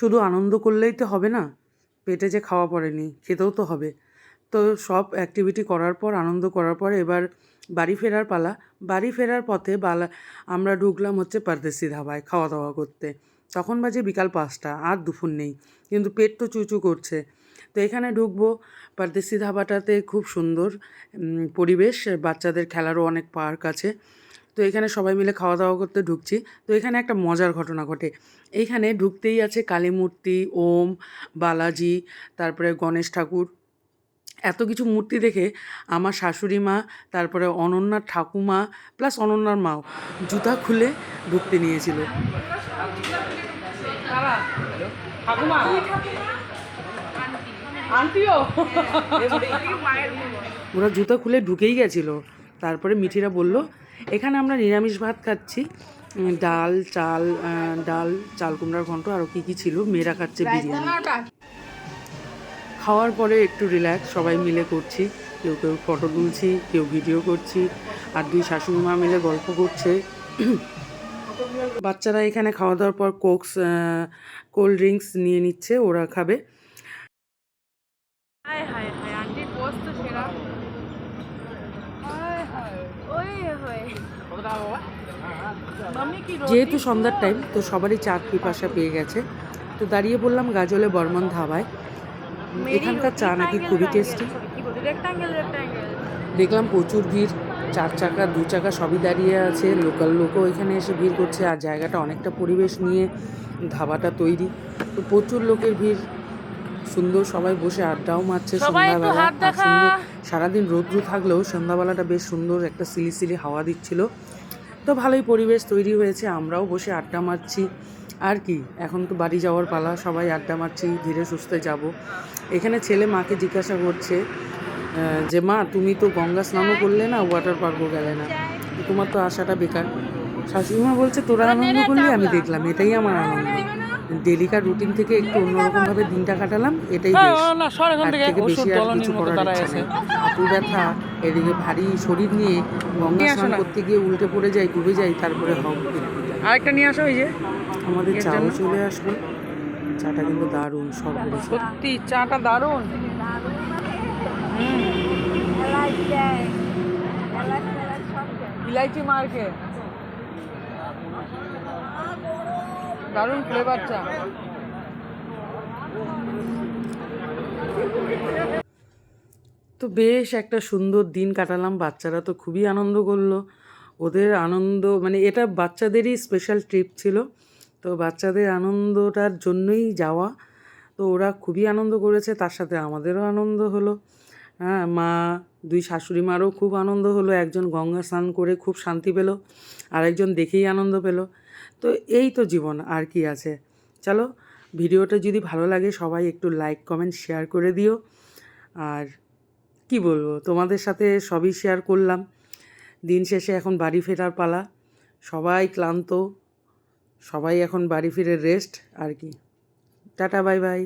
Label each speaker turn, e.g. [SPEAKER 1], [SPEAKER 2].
[SPEAKER 1] শুধু আনন্দ করলেই তো হবে না, পেটে যে খাওয়া পড়েনি, খেতেও তো হবে। তো সব অ্যাক্টিভিটি করার পর, আনন্দ করার পর এবার বাড়ি ফেরার পালা। বাড়ি ফেরার পথে বালা, আমরা ঢুকলাম হচ্ছে পারদেশি ধাবায় খাওয়া দাওয়া করতে। তখন বাজে বিকাল পাঁচটা, আর দুপুর নেই, কিন্তু পেট তো চুচু করছে। তো এখানে ঢুকবো, পারদেশি ধাবাটাতে খুব সুন্দর পরিবেশ, বাচ্চাদের খেলারও অনেক পার্ক আছে। তো এখানে সবাই মিলে খাওয়া দাওয়া করতে ঢুকছি। তো এখানে একটা মজার ঘটনা ঘটে। এইখানে ঢুকতেই আছে কালী মূর্তি ওম বালাজি তারপরে গণেশ ঠাকুর। এত কিছু মূর্তি দেখে আমার শাশুড়ি মা তারপরে অনন্যার ঠাকুমা প্লাস অনন্যার মাও জুতা খুলে ঢুকতে নিয়েছিল। ওরা জুতা খুলে ঢুকেই গেছিল। তারপরে মিঠিরা বলল এখানে আমরা নিরামিষ ভাত খাচ্ছি। ডাল চাল ডাল চাল কুমড়ার ঘন্ট আরও কী কী ছিল? মেয়েরা খাচ্ছে বিরিয়ানি। খাওয়ার পরে একটু রিল্যাক্স সবাই মিলে করছি। কেউ কেউ ফটো তুলছি কেউ ভিডিও করছি আর দুই শাশুড়ি মা মিলে গল্প করছে। বাচ্চারা এখানে খাওয়া দাওয়ার পর কোকস কোল্ড ড্রিঙ্কস নিয়ে নিচ্ছে ওরা খাবে।
[SPEAKER 2] হায় হায় হায় আন্টির পোস্ট তো সেরা হায় হায় ওই হয় মাম্মি কি
[SPEAKER 1] যেহেতু সন্ধ্যার টাইম তো সবারই চার পিপাসা পেয়ে গেছে। তো দাঁড়িয়ে বললাম গাজলে বর্মন ধাবায়। এখানকার চা নাকি খুবই টেস্টি দেখলাম প্রচুর ভিড় চার চাকা দু চাকা সবই দাঁড়িয়ে আছে। লোকাল লোকও এখানে এসে ভিড় করছে আর জায়গাটা অনেকটা পরিবেশ নিয়ে ধাবাটা তৈরি। তো প্রচুর লোকের ভিড় সুন্দর সবাই বসে আড্ডাও মারছে সন্ধ্যাবেলা।
[SPEAKER 2] হাত দেখা।
[SPEAKER 1] সুন্দর সারাদিন রৌদ্র থাকলেও সন্ধ্যাবেলাটা বেশ সুন্দর, একটা সিলি সিলি হাওয়া দিচ্ছিল। তো ভালোই পরিবেশ তৈরি হয়েছে, আমরাও বসে আড্ডা মারছি। আর কি, এখন তো বাড়ি যাওয়ার পালা, সবাই আড্ডা মারছি, ধীরে সুস্থে যাব। এখানে ছেলে মাকে জিজ্ঞাসা করছে যে মা, তুমি তো গঙ্গা স্নানও করলে না ওয়াটার পার্কও গেলে না? তোমার তো আশাটা বেকার। শাশুড়ি মা বলছে তোরা আনন্দ করলি আমি দেখলাম এটাই আমার আনন্দ। ডেলিকার রুটিন থেকে একটু অন্যরকমভাবে দিনটা কাটালাম এটাই বেশ।
[SPEAKER 3] না সর এখান
[SPEAKER 1] তার
[SPEAKER 3] থেকে
[SPEAKER 1] থেকে বেশি আর কিছু করার ইচ্ছা
[SPEAKER 3] আছে
[SPEAKER 1] হাঁটু ব্যথা এদিকে ভারী শরীর নিয়ে গঙ্গা স্নান করতে গিয়ে উল্টে পড়ে যাই ডুবে যাই তারপরে হব
[SPEAKER 3] আরেকটা নিয়ে আসো ওই যে।
[SPEAKER 1] আমাদের চাও চলে আসলো। চাটা কিন্তু দারুণ সব
[SPEAKER 3] সত্যি চাটা দারুণ। ইলাইচি মার্কে দারুণ ফ্লেভার চা।
[SPEAKER 1] তো বেশ একটা সুন্দর দিন কাটালাম, বাচ্চারা তো খুবই আনন্দ করল। ওদের আনন্দ মানে এটা বাচ্চাদেরই স্পেশাল ট্রিপ ছিল। তো বাচ্চাদের আনন্দটার জন্যই যাওয়া। তো ওরা খুবই আনন্দ করেছে, তার সাথে আমাদেরও আনন্দ হলো। হ্যাঁ মা, দুই শাশুড়ি মারও খুব আনন্দ হলো। একজন গঙ্গা স্নান করে খুব শান্তি পেল, আরেকজন দেখেই আনন্দ পেল। তো এই তো জীবন, আর কি আছে। চলো, ভিডিওটা যদি ভালো লাগে, সবাই একটু লাইক কমেন্ট শেয়ার করে দিও। আর কি বলব, তোমাদের সাথে সবই শেয়ার করলাম। দিন শেষে এখন বাড়ি ফেরার পালা। সবাই ক্লান্ত, সবাই এখন বাড়ি ফিরে রেস্ট আর কি। Tata bye bye